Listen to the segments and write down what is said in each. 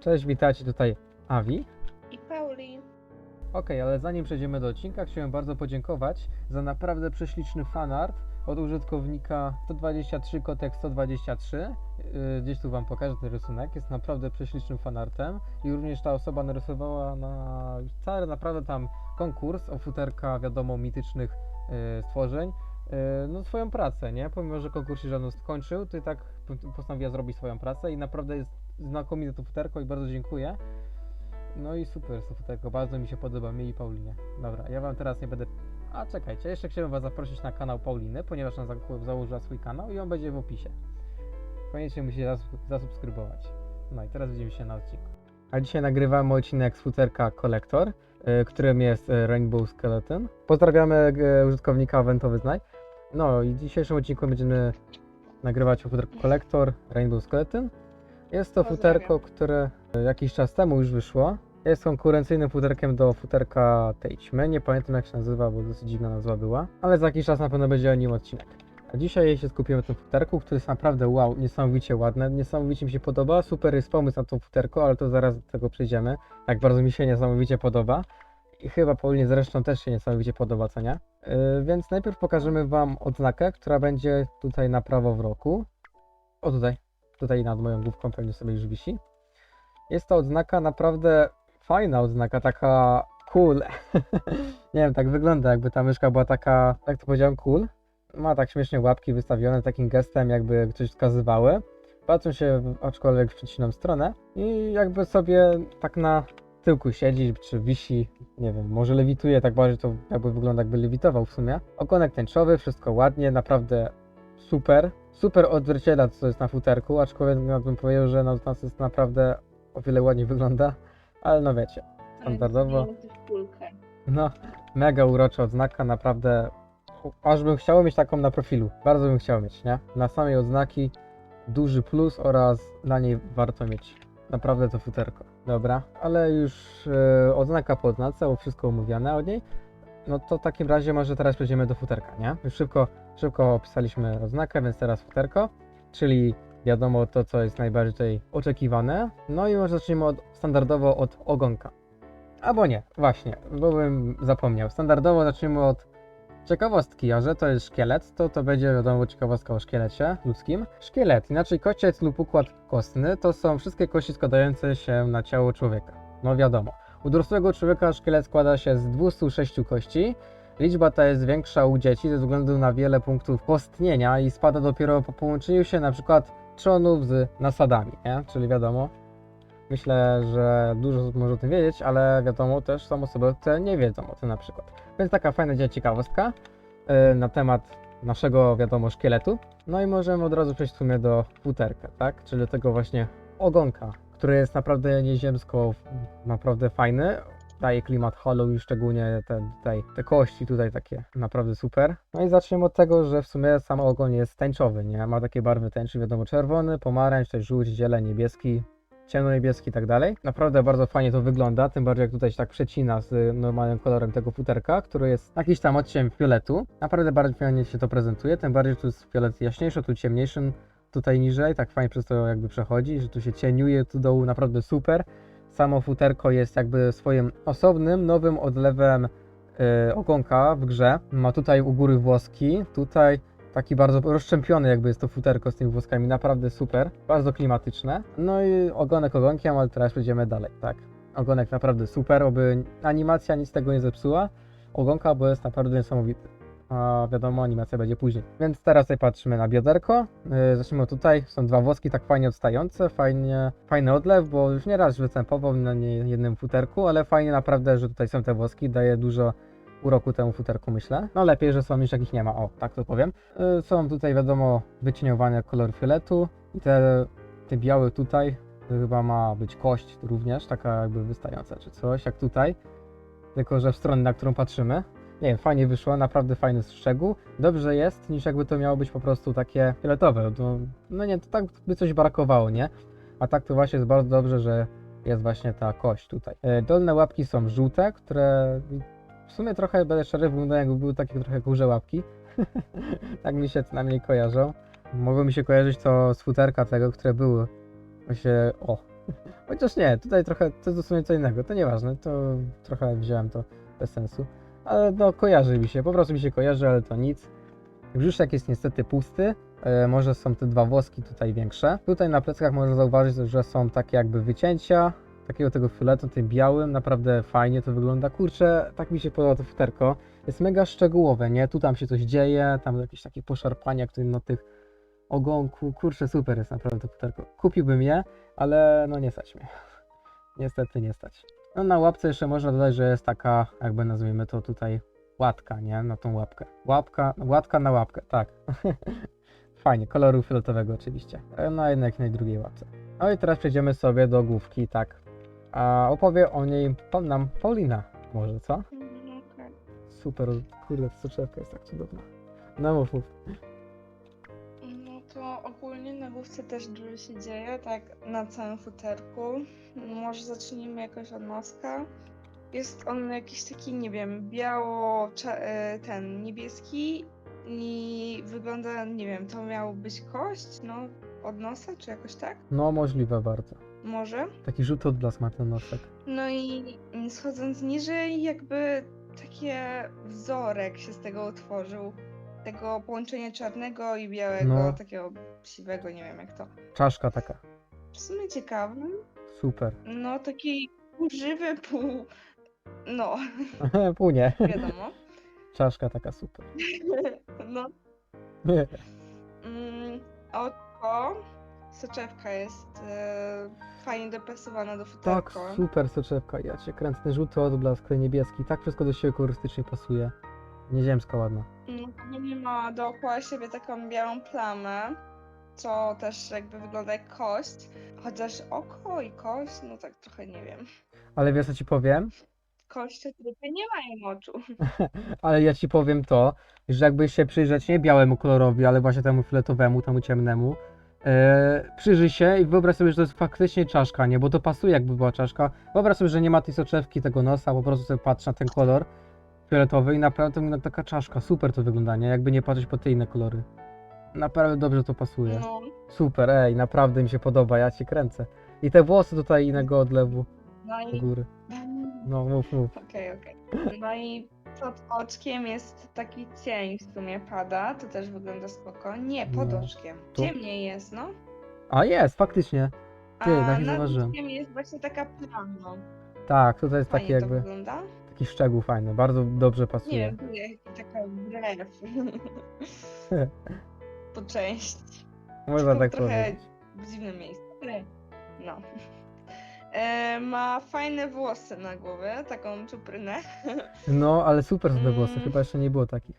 Cześć, witajcie tutaj Avi. I Pauli. Okej, ale zanim przejdziemy do odcinka, chciałem bardzo podziękować za naprawdę prześliczny fanart od użytkownika 123 kotek 123. Yy, Gdzieś tu wam pokażę ten rysunek. Jest naprawdę prześlicznym fanartem i również ta osoba narysowała na cały naprawdę tam konkurs o futerka, wiadomo, mitycznych yy, stworzeń. Yy, No swoją pracę, nie? Pomimo, że konkurs się żaden skończył, to i tak postanowiła zrobić swoją pracę i naprawdę jest znakomite to futerko i bardzo dziękuję. No i super, Sofuterko, bardzo mi się podoba, mi i Paulinie. Dobra, ja wam teraz nie będę... A czekajcie, jeszcze chciałem was zaprosić na kanał Pauliny, ponieważ ona za- założyła swój kanał i on będzie w opisie. Koniecznie musicie zas- zasubskrybować. No i teraz widzimy się na odcinku. A dzisiaj nagrywamy odcinek z futerka Collector, y, którym jest y, Rainbow Skeleton. Pozdrawiamy y, użytkownika Wentowy Znaj. No i w dzisiejszym odcinku będziemy nagrywać o futerku Collector Rainbow Skeleton. Jest to futerko, które jakiś czas temu już wyszło. Jest konkurencyjnym futerkiem do futerka tej ćmy. Nie pamiętam jak się nazywa, bo dosyć dziwna nazwa była. Ale za jakiś czas na pewno będzie o nim odcinek. A dzisiaj się skupimy na tym futerku, który jest naprawdę wow, niesamowicie ładne, niesamowicie mi się podoba. Super jest pomysł na to futerko, ale to zaraz do tego przejdziemy. Tak bardzo mi się niesamowicie podoba. I chyba Paulinie zresztą też się niesamowicie podoba, co nie? Yy, więc najpierw pokażemy Wam odznakę, która będzie tutaj na prawo w roku. O tutaj, tutaj nad moją główką pewnie sobie już wisi. Jest to odznaka naprawdę fajna odznaka, taka cool. nie wiem, tak wygląda, jakby ta myszka była taka, jak to powiedziałem, cool. Ma tak śmiesznie łapki wystawione takim gestem, jakby coś wskazywały. Patrzą się aczkolwiek w przeciwną stronę i jakby sobie tak na tyłku siedzi, czy wisi, nie wiem, może lewituje, tak bardziej to jakby wygląda jakby lewitował w sumie. Ogonek tęczowy, wszystko ładnie, naprawdę super. Super odzwierciedla co jest na futerku, aczkolwiek ja bym powiedział, że na nas jest naprawdę o wiele ładniej wygląda, ale no wiecie, Standardowo. Też kulkę. no mega urocza odznaka, naprawdę aż bym chciał mieć taką na profilu, bardzo bym chciał mieć, nie? Na samej odznaki duży plus oraz na niej warto mieć naprawdę to futerko. Dobra, ale już e, odznaka po odznace, wszystko omówione od niej. No to w takim razie może teraz przejdziemy do futerka, nie? Już szybko, szybko opisaliśmy odznakę, więc teraz futerko, czyli wiadomo to, co jest najbardziej oczekiwane. No i może zacznijmy od, standardowo od ogonka. Albo nie, właśnie, bo bym zapomniał. Standardowo zacznijmy od ciekawostki, a że to jest szkielet, to to będzie wiadomo ciekawostka o szkielecie ludzkim. Szkielet, inaczej kociec lub układ kostny, to są wszystkie kości składające się na ciało człowieka. No wiadomo. U dorosłego człowieka szkielet składa się z 206 kości. Liczba ta jest większa u dzieci ze względu na wiele punktów kostnienia i spada dopiero po połączeniu się na przykład trzonów z nasadami, nie? Czyli wiadomo, Myślę, że dużo osób może o tym wiedzieć, ale wiadomo też są osoby, które nie wiedzą o tym na przykład. Więc taka fajna ciekawostka yy, na temat naszego, wiadomo, szkieletu. No i możemy od razu przejść w sumie do futerka, tak? Czyli tego właśnie ogonka, który jest naprawdę nieziemsko naprawdę fajny. Daje klimat Halloween, szczególnie te, tutaj, te kości tutaj takie naprawdę super. No i zaczniemy od tego, że w sumie sam ogon jest tęczowy, nie? Ma takie barwy tęczy, wiadomo, czerwony, pomarańcz, też żółć, zieleń, niebieski, ciemno-niebieski i tak dalej. Naprawdę bardzo fajnie to wygląda, tym bardziej jak tutaj się tak przecina z y, normalnym kolorem tego futerka, który jest jakiś tam odcień fioletu. Naprawdę bardzo fajnie się to prezentuje, tym bardziej tu jest fiolet jaśniejszy, tu ciemniejszy, tutaj niżej, tak fajnie przez to jakby przechodzi, że tu się cieniuje, tu dołu naprawdę super. Samo futerko jest jakby swoim osobnym, nowym odlewem y, ogonka w grze. Ma tutaj u góry włoski, tutaj taki bardzo rozszczępiony jakby jest to futerko z tymi włoskami, naprawdę super, bardzo klimatyczne. No i ogonek ogonkiem, ale teraz przejdziemy dalej, tak. Ogonek naprawdę super, oby animacja nic tego nie zepsuła. Ogonka, bo jest naprawdę niesamowity. A wiadomo, animacja będzie później. Więc teraz tutaj patrzymy na bioderko. Yy, zacznijmy tutaj. Są dwa włoski tak fajnie odstające, fajnie, fajny odlew, bo już nieraz występował na nie jednym futerku, ale fajnie naprawdę, że tutaj są te włoski, daje dużo uroku temu futerku, myślę. No lepiej, że są niż jakich nie ma, o, tak to powiem. Y, Są tutaj, wiadomo, wycieniowane kolor fioletu i te, te białe tutaj to chyba ma być kość również, taka jakby wystająca czy coś, jak tutaj. Tylko, że w stronę, na którą patrzymy. Nie wiem, fajnie wyszło, naprawdę fajny szczegół. Dobrze jest, niż jakby to miało być po prostu takie fioletowe. To, no nie, to tak by coś brakowało, nie? A tak to właśnie jest bardzo dobrze, że jest właśnie ta kość tutaj. Y, Dolne łapki są żółte, które w sumie trochę, będę szczery, wyglądają jakby były takie trochę kurze łapki. tak mi się co najmniej kojarzą. Mogło mi się kojarzyć to z futerka tego, które były właśnie, o, Chociaż nie, tutaj trochę, to jest dosłownie co innego, to nieważne, to trochę wziąłem to bez sensu. Ale no, kojarzy mi się, po prostu mi się kojarzy, ale to nic. Brzuszek jest niestety pusty, e, może są te dwa włoski tutaj większe. Tutaj na pleckach można zauważyć, że są takie jakby wycięcia, takiego tego filetu, tym białym, naprawdę fajnie to wygląda. Kurczę, tak mi się podoba to futerko. Jest mega szczegółowe, nie? Tu tam się coś dzieje, tam jakieś takie poszarpania, które na tych ogonku. Kurczę, super jest naprawdę to futerko. Kupiłbym je, ale no nie stać mnie. Niestety nie stać. No na łapce jeszcze można dodać, że jest taka, jakby nazwijmy to tutaj, łatka, nie? Na tą łapkę. Łapka, łatka na łapkę, tak. Fajnie, koloru fioletowego oczywiście. Na jednej jak na drugiej łapce. No i teraz przejdziemy sobie do główki, tak. A opowie o niej pa- nam Paulina, może, co? Okej. Super, kurde, ta soczewka jest tak cudowna. No mów, mów. Ogólnie na główce też dużo się dzieje, tak na całym futerku. Może zacznijmy jakoś od noska. Jest on jakiś taki, nie wiem, biało, e, ten niebieski i wygląda, nie wiem, to miał być kość, no, od nosa, czy jakoś tak? No możliwe bardzo. Może. Taki żółty odblask ma ten nosek. No i schodząc niżej, jakby takie wzorek się z tego utworzył. Tego połączenia czarnego i białego, No. takiego siwego, nie wiem jak to. Czaszka taka. W sumie ciekawy. Super. No taki pół żywy, pół. No, Płynie. wiadomo. Czaszka taka super. No. Mm, oko. Soczewka jest e, fajnie dopasowana do Tak, super soczewka. Ja cię kręcę. Ten żółty odblask, ten niebieski. Tak wszystko do siebie kolorystycznie pasuje. Nieziemska ładna. No, Ogólnie ma dookoła siebie taką białą plamę, co też jakby wygląda jak kość. Chociaż oko i kość, no tak trochę nie wiem. Ale wiesz co ci powiem? Kości tylko nie mają oczu. Ale ja ci powiem to, że jakby się przyjrzeć nie białemu kolorowi, ale właśnie temu fioletowemu, temu ciemnemu, e, przyjrzyj się i wyobraź sobie, że to jest faktycznie czaszka, nie? Bo to pasuje jakby była czaszka. Wyobraź sobie, że nie ma tej soczewki, tego nosa, po prostu sobie patrz na ten kolor fioletowy i naprawdę to wygląda taka czaszka. Super to wygląda, nie? Jakby nie patrzeć po te inne kolory. Naprawdę dobrze to pasuje. No, Super, ej, naprawdę mi się podoba, ja cię kręcę. I te włosy tutaj innego odlewu no do i. góry. No, mów, mów. Okej, okej. No i pod oczkiem jest taki cień w sumie pada, to też wygląda spoko. Nie, pod No, oczkiem. Ciemniej jest, no. A jest, faktycznie. Ty, A tak nie nad zauważyłem. oczkiem jest właśnie taka plama. Tak, tutaj jest Fajnie to jakby, wygląda. Taki szczegół fajny, bardzo dobrze Nie pasuje. tu jest taka brew. po części. Można tak trochę powiedzieć. w dziwnym miejscu. ale No. E, ma fajne włosy na głowie, taką czuprynę. No, ale super są te włosy, Mm. chyba jeszcze nie było takich.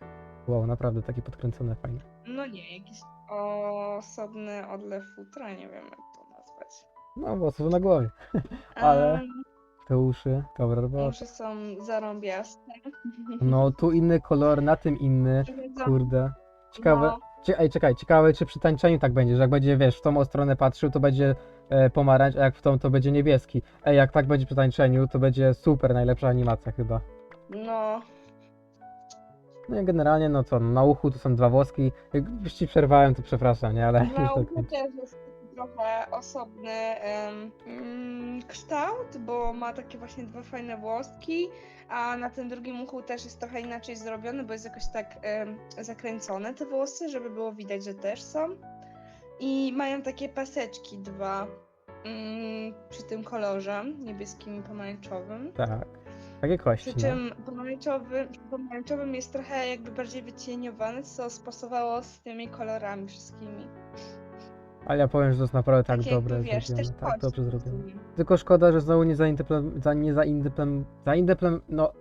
Wow, naprawdę takie podkręcone, fajne. No nie, jakiś osobny odlew futra, nie wiem jak to nazwać. No, włosy na głowie. Ale- Te uszy, dobra robota. Uszy są zarąbiaste. No, tu inny kolor, na tym inny, kurde. Ciekawe, No, Cie, ej, czekaj, ciekawe czy przy tańczeniu tak będzie, że jak będzie, wiesz, w tą stronę patrzył, to będzie e, pomarańcz, a jak w tą, to będzie niebieski. Ej, jak tak będzie przy tańczeniu, to będzie super, najlepsza animacja chyba. no, No i generalnie, no co, na uchu to są dwa włoski. Jak już ci przerwałem, to przepraszam, nie, ale już na tak też jest trochę osobny mm, kształt, bo ma takie właśnie dwa fajne włoski, a na tym drugim uchu też jest trochę inaczej zrobiony, bo jest jakoś tak em, zakręcone te włosy, żeby było widać, że też są. I mają takie paseczki dwa mm, przy tym kolorze niebieskim i pomarańczowym. Tak. Takie kości. Przy No. czym pomarańczowy, pomarańczowym jest trochę jakby bardziej wycieniowany, co spasowało z tymi kolorami wszystkimi. Ale ja powiem, że to jest naprawdę tak jakby, dobre wiesz, zrobione. też Tak dobrze zrobione. Tylko szkoda, że znowu nie zaindeplem, za, nie zaindeplem, zaindeplem, no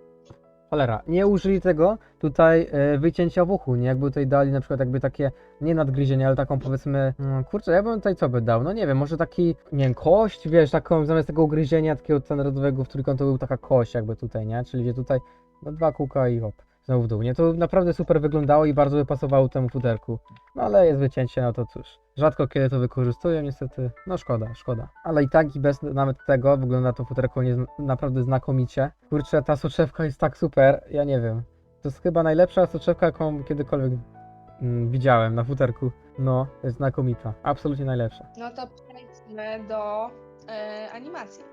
cholera, nie użyli tego tutaj e, wycięcia w uchu, nie? Jakby tutaj dali na przykład jakby takie, nie nadgryzienie, ale taką powiedzmy, mm, kurczę, ja bym tutaj co by dał, no nie wiem, może taki, nie wiem, kość, wiesz, taką zamiast tego ugryzienia takiego standardowego w trójkątu był taka kość jakby tutaj, nie? Czyli gdzie tutaj, no dwa kółka i hop. Znowu w dół, nie? To naprawdę super wyglądało i bardzo by pasowało temu futerku. No ale jest wycięcie, no to cóż. Rzadko kiedy to wykorzystuję, niestety. No szkoda, szkoda. Ale i tak i bez nawet tego wygląda to futerko nie, naprawdę znakomicie. Kurczę, ta soczewka jest tak super, ja nie wiem. To jest chyba najlepsza soczewka, jaką kiedykolwiek mm, widziałem na futerku. No, jest znakomita. Absolutnie najlepsza. No to przejdźmy do e, animacji.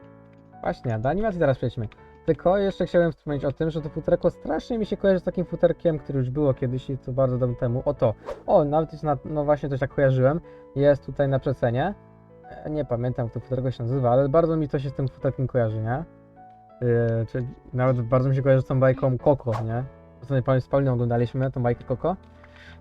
Właśnie, do animacji teraz przejdźmy. Tylko jeszcze chciałem wspomnieć o tym, że to futerko strasznie mi się kojarzy z takim futerkiem, które już było kiedyś i to bardzo dawno temu. Oto. O, nawet jest na, no właśnie coś tak kojarzyłem. Jest tutaj na przecenie. E, Nie pamiętam, jak to futerko się nazywa, ale bardzo mi to się z tym futerkiem kojarzy, nie? Yy, czyli nawet bardzo mi się kojarzy z tą bajką Koko, nie? Ostatnio pamiętam, z Pauliną oglądaliśmy tą bajkę Koko.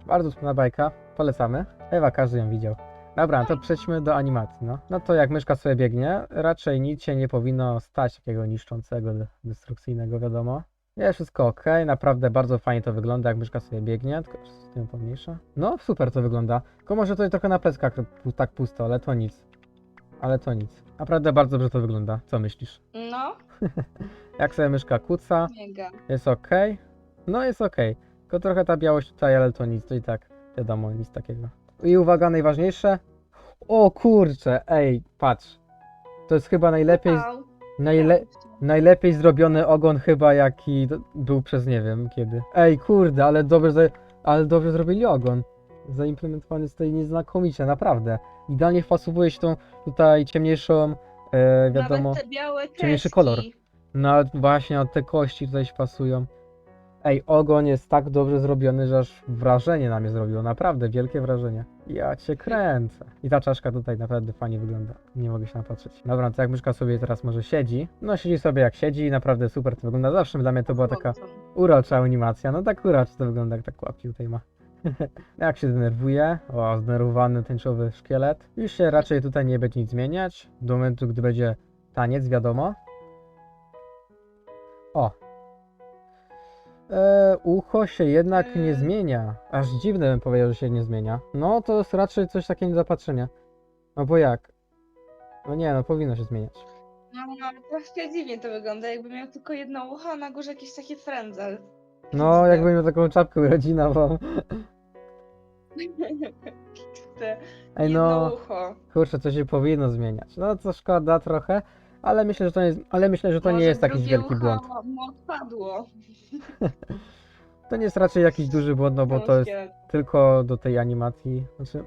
Bardzo wspaniała bajka, polecamy. Chyba każdy ją widział. Dobra, to przejdźmy do animacji, no. No to jak myszka sobie biegnie, raczej nic się nie powinno stać takiego niszczącego, de- destrukcyjnego, wiadomo. Jest wszystko ok, naprawdę bardzo fajnie to wygląda, jak myszka sobie biegnie, tylko z tym pomniejsza. No, super to wygląda. Tylko może tutaj trochę na pleckach tak pusto, ale to nic. Ale to nic. Naprawdę bardzo dobrze to wygląda. Co myślisz? No, Jak sobie myszka kuca, mega. jest ok. No jest ok. Tylko trochę ta białość tutaj, ale to nic, to i tak wiadomo, nic takiego. I uwaga, najważniejsze. O kurczę, ej, patrz. To jest chyba najlepiej, Wow. najle, najlepiej zrobiony ogon chyba jaki d- był przez nie wiem kiedy. Ej, kurde, ale dobrze, za- ale dobrze zrobili ogon. Zaimplementowany jest tutaj nieznakomicie, naprawdę. Idealnie wpasowuje się tą tutaj ciemniejszą, e, wiadomo. Nawet te białe ciemniejszy kolor. No właśnie, te kości tutaj się pasują. Ej, ogon jest tak dobrze zrobiony, że aż wrażenie na mnie zrobiło. Naprawdę, wielkie wrażenie. Ja cię kręcę. I ta czaszka tutaj naprawdę fajnie wygląda. Nie mogę się napatrzeć. Dobra, to jak myszka sobie teraz może siedzi. No siedzi sobie jak siedzi i naprawdę super to wygląda. Zawsze dla mnie to była taka urocza animacja. No tak uroczo to wygląda, jak tak łapki tutaj ma. jak się denerwuje, o, zdenerwowany tęczowy szkielet. Już się raczej tutaj nie będzie nic zmieniać. Do momentu, gdy będzie taniec, wiadomo. O. E, ucho się jednak nie Mm. zmienia. Aż dziwne bym powiedział, że się nie zmienia. No to jest raczej coś takiego niedopatrzenia. No bo jak? No nie, no powinno się zmieniać. No, no, troszkę dziwnie to wygląda, jakby miał tylko jedno ucho, a na górze jakiś taki frędzel. No, jakby miał taką czapkę urodzinową. Te Ej jedno no, ucho. kurczę, to się powinno zmieniać. No to szkoda trochę, ale myślę, że to nie jest, ale myślę, że to nie Może jest jakiś drugie wielki ucho błąd. Mu odpadło. To nie jest raczej jakiś duży błąd, no bo to jest tylko do tej animacji. Znaczy.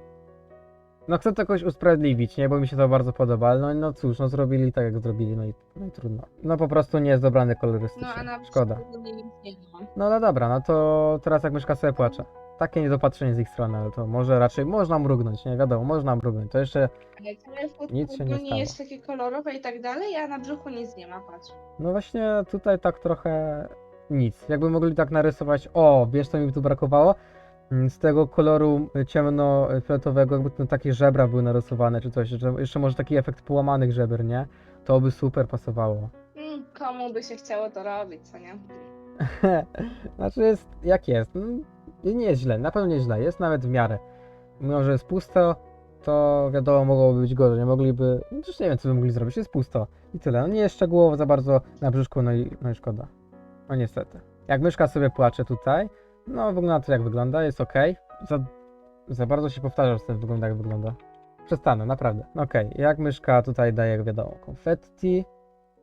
No chcę to jakoś usprawiedliwić, nie? Bo mi się to bardzo podoba, ale no, no cóż, no zrobili tak jak zrobili, no i, no i trudno. No po prostu nie jest dobrany kolorystycznie. No, a na Szkoda. przykład nic nie ma. No ale dobra, no to teraz jak myszka sobie płacze. Takie niedopatrzenie z ich strony, ale to może raczej można mrugnąć, nie? Wiadomo, można mrugnąć. To jeszcze, Ale Nic się nie stało. jest takie kolorowe i tak dalej, a na brzuchu nic nie ma, patrz. no właśnie tutaj tak trochę nic. Jakby mogli tak narysować, o, wiesz co mi tu brakowało? Mm, Z tego koloru ciemno-fioletowego, jakby to takie żebra były narysowane, czy coś, że jeszcze może taki efekt połamanych żeber, nie? To by super pasowało. Mm, komu by się chciało to robić, co nie? znaczy jest jak jest. No, nie jest źle, na pewno nie jest nawet w miarę. Mimo, że jest pusto, to wiadomo, mogłoby być gorzej. Mogliby. No też nie wiem, co by mogli zrobić. Jest pusto. I tyle. No nie jest szczegółowo za bardzo na brzuszku, no i, no i szkoda. No niestety. Jak myszka sobie płacze tutaj, no wygląda to jak wygląda, jest ok. Za, za bardzo się powtarza, że ten wygląda jak wygląda. Przestanę, naprawdę. Okej, jak myszka tutaj daje, wiadomo, konfetti,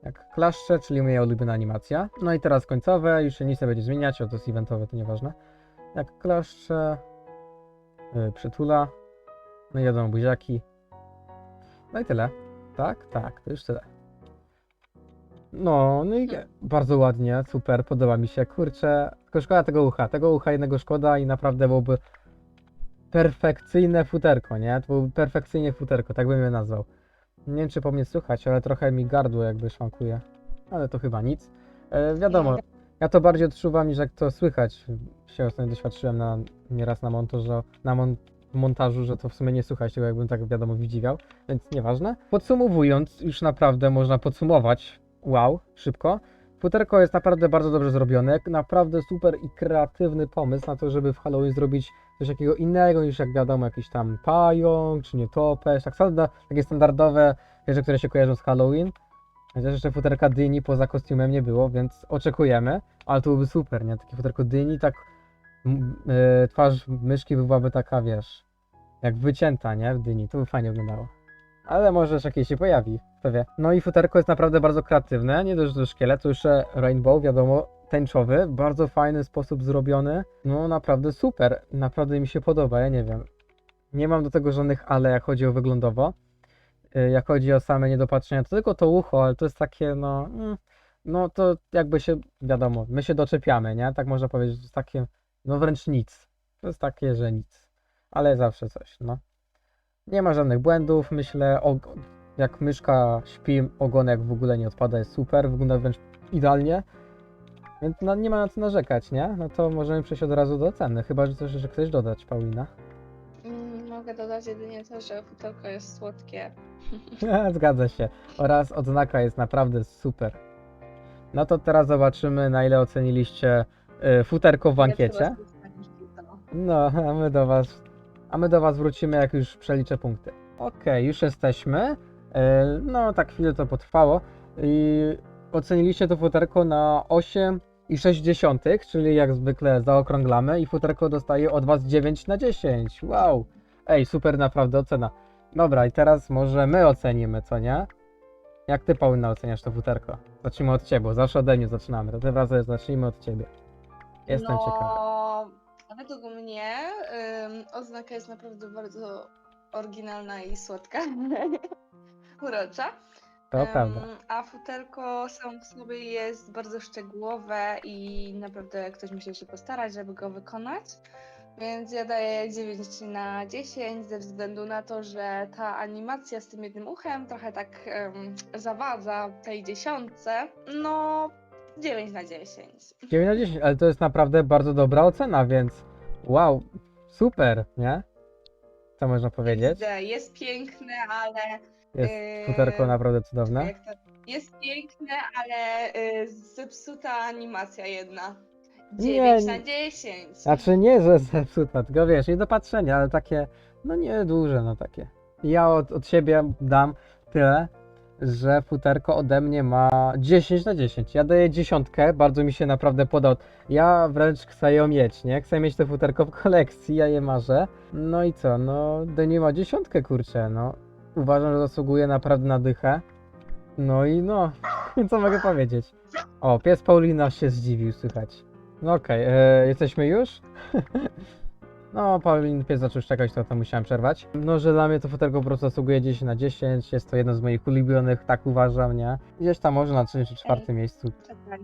jak klaszcze, czyli moja ulubiona animacja. No i teraz końcowe, już się nic nie będzie zmieniać, o to jest eventowe, to nieważne. Jak klaszcze, yy, przytula, no i wiadomo, buziaki. No i tyle. Tak? Tak, to już tyle. No, no i bardzo ładnie, super, podoba mi się. Kurczę, tylko szkoda tego ucha. Tego ucha jednego szkoda i naprawdę byłoby perfekcyjne futerko, nie? To byłoby perfekcyjnie futerko, tak bym je nazwał. Nie wiem, czy po mnie słychać, ale trochę mi gardło jakby szwankuje. Ale to chyba nic. E, wiadomo, ja to bardziej odczuwam niż jak to słychać. Się ostatnio doświadczyłem na, nieraz na montażu, na mon, montażu, że to w sumie nie słychać tego, jakbym tak wiadomo widział, więc nieważne. Podsumowując, już naprawdę można podsumować. Wow, szybko. Futerko jest naprawdę bardzo dobrze zrobione, naprawdę super i kreatywny pomysł na to, żeby w Halloween zrobić coś takiego innego niż jak wiadomo jakiś tam pająk, czy nietoperz, tak sada, takie standardowe rzeczy, które się kojarzą z Halloween. Chociaż jeszcze futerka dyni poza kostiumem nie było, więc oczekujemy, ale to byłby super, nie? Takie futerko dyni, tak e, twarz myszki byłaby taka, wiesz, jak wycięta, nie? W dyni, to by fajnie wyglądało. Ale może jeszcze jakieś się pojawi, kto. No i futerko jest naprawdę bardzo kreatywne, nie dość, że to szkielet, to jeszcze rainbow, wiadomo, tęczowy, bardzo fajny sposób zrobiony, no naprawdę super, naprawdę mi się podoba, ja nie wiem. Nie mam do tego żadnych ale, jak chodzi o wyglądowo. Y, jak chodzi o same niedopatrzenia, to tylko to ucho, ale to jest takie, no, mm, no to jakby się, wiadomo, my się doczepiamy, nie? Tak można powiedzieć, jest takie, no wręcz nic. To jest takie, że nic. Ale zawsze coś, no. Nie ma żadnych błędów, myślę, o, jak myszka śpi, ogonek w ogóle nie odpada, jest super, wygląda wręcz idealnie. Więc no, nie ma na co narzekać, nie? No to możemy przejść od razu do oceny, chyba, że coś jeszcze chcesz dodać, Paulina. Mogę dodać jedynie to, że futerko jest słodkie. Zgadza się. Oraz odznaka jest naprawdę super. No to teraz zobaczymy, na ile oceniliście y, futerko w ankiecie. No, a my do was, a my do was wrócimy, jak już przeliczę punkty. Okej, już jesteśmy. E, No, tak chwilę to potrwało. I oceniliście to futerko na 8,6, czyli jak zwykle zaokrąglamy i futerko dostaje od was 9 na 10. Wow! Ej, super naprawdę ocena. Dobra, i teraz może my ocenimy, co nie? Jak ty, Paulina, oceniasz to futerko? Zacznijmy od ciebie, bo zawsze ode mnie zaczynamy. To tym razem zacznijmy od ciebie. Jestem no, ciekawy. Według mnie ym, oznaka jest naprawdę bardzo oryginalna i słodka. Urocza. To prawda. A futerko samo w sobie jest bardzo szczegółowe i naprawdę ktoś musiał się postarać, żeby go wykonać. Więc ja daję 9 na 10 ze względu na to, że ta animacja z tym jednym uchem trochę tak em, zawadza tej dziesiątce. No, 9 na 10. 9 na 10, ale to jest naprawdę bardzo dobra ocena, więc wow, super, nie? Co można powiedzieć? Jest piękne, ale. Jest yy, futerko naprawdę cudowne. jest piękne, ale yy, zepsuta animacja jedna. Nie, 9 nie- na 10. Znaczy nie, że zepsuta, tylko wiesz, niedopatrzenie, ale takie, no nie duże, no takie. Ja od, od siebie dam tyle, że futerko ode mnie ma 10 na 10. Ja daję dziesiątkę, bardzo mi się naprawdę podał. Ja wręcz chcę ją mieć, nie? Chcę mieć to futerko w kolekcji, ja je marzę. No i co, no Deni ma dziesiątkę, kurczę, no. Uważam, że zasługuje naprawdę na dychę. No i no, co mogę powiedzieć? O, pies Paulina się zdziwił, słychać. No okej, e, jesteśmy już? no, Paulin pies zaczął szczekać, to, to musiałem przerwać. No, że dla mnie to futerko po prostu zasługuje 10 na 10, jest to jedno z moich ulubionych, tak uważam, nie? Gdzieś tam może na 3 czy 4 miejscu.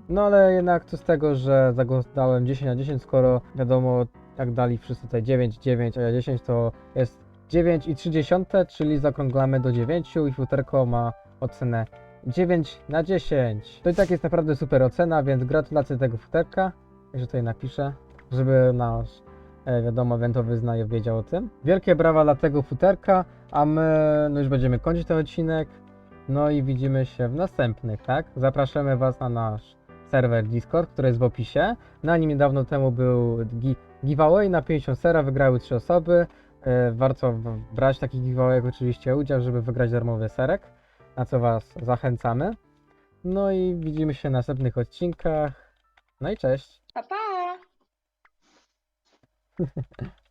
No ale jednak co z tego, że zagłosowałem 10 na 10, skoro wiadomo, jak dali wszyscy tutaj 9, 9, a ja 10, to jest 9 i 30, czyli zakrąglamy do 9 i futerko ma ocenę 9 na 10. To i tak jest naprawdę super ocena, więc gratulacje tego futerka. Jeszcze tutaj napiszę, żeby nasz, e, wiadomo, eventowy znajomy wiedział o tym. Wielkie brawa dla tego futerka, a my no już będziemy kończyć ten odcinek. No i widzimy się w następnych, tak? Zapraszamy Was na nasz serwer Discord, który jest w opisie. Na nim niedawno temu był gi- giveaway na 50 sera, wygrały 3 osoby. E, Warto brać w takich giveawayach oczywiście udział, żeby wygrać darmowy serek, na co Was zachęcamy. No i widzimy się w następnych odcinkach. No i cześć! フフフ。